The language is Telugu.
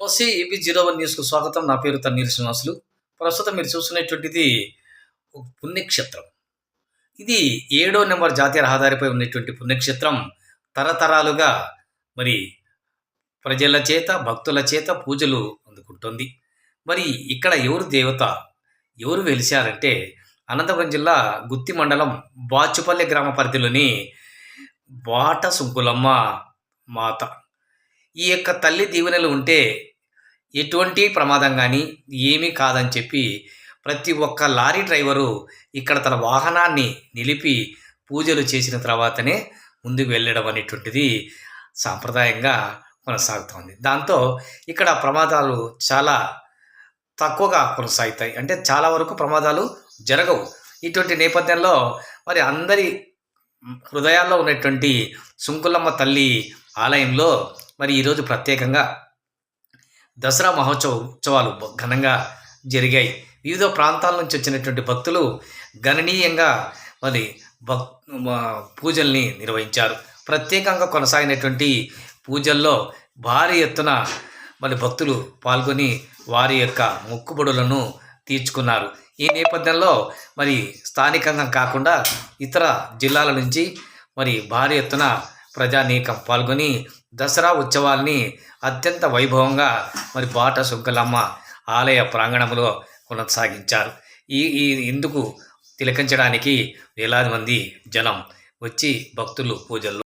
నమస్తే ఏబీ జీరో వన్ న్యూస్కు స్వాగతం. నా పేరు తన్నీరు శ్రీనివాసులు. ప్రస్తుతం మీరు చూస్తున్నటువంటిది ఒక పుణ్యక్షేత్రం. ఇది ఏడో నెంబర్ జాతీయ రహదారిపై ఉన్నటువంటి పుణ్యక్షేత్రం. తరతరాలుగా మరి ప్రజల చేత భక్తుల చేత పూజలు అందుకుంటుంది. మరి ఇక్కడ ఎవరు దేవత ఎవరు వెలిశారంటే అనంతపురం జిల్లా గుత్తి మండలం బాచుపల్లి గ్రామ పరిధిలోని బాట సుంకులమ్మ మాత. ఈ యొక్క తల్లి దీవెనలు ఉంటే ఎటువంటి ప్రమాదం కానీ ఏమీ కాదని చెప్పి ప్రతి ఒక్క లారీ డ్రైవరు ఇక్కడ తన వాహనాన్ని నిలిపి పూజలు చేసిన తర్వాతనే ముందుకు వెళ్ళడం అనేటువంటిది సాంప్రదాయంగా కొనసాగుతోంది. దాంతో ఇక్కడ ప్రమాదాలు చాలా తక్కువగా కొనసాగుతాయి. అంటే చాలా వరకు ప్రమాదాలు జరగవు. ఇటువంటి నేపథ్యంలో మరి అందరి హృదయాల్లో ఉన్నటువంటి సుంకులమ్మ తల్లి ఆలయంలో మరి ఈరోజు ప్రత్యేకంగా దసరా మహోత్సవ ఉత్సవాలు ఘనంగా జరిగాయి. వివిధ ప్రాంతాల నుంచి వచ్చినటువంటి భక్తులు గణనీయంగా మరి భక్ పూజల్ని నిర్వహించారు. ప్రత్యేకంగా కొనసాగినటువంటి పూజల్లో భారీ ఎత్తున మరి భక్తులు పాల్గొని వారి యొక్క మొక్కుబడులను తీర్చుకున్నారు. ఈ నేపథ్యంలో మరి స్థానికంగా కాకుండా ఇతర జిల్లాల నుంచి మరి భారీ ఎత్తున ప్రజానీకం పాల్గొని దసరా ఉత్సవాల్ని అత్యంత వైభవంగా మరి బాట సుగ్గలమ్మ ఆలయ ప్రాంగణంలో కొనసాగించారు. ఈ ఈ ఇందుకు తిలకించడానికి వేలాది మంది జనం వచ్చి భక్తులు పూజల్లో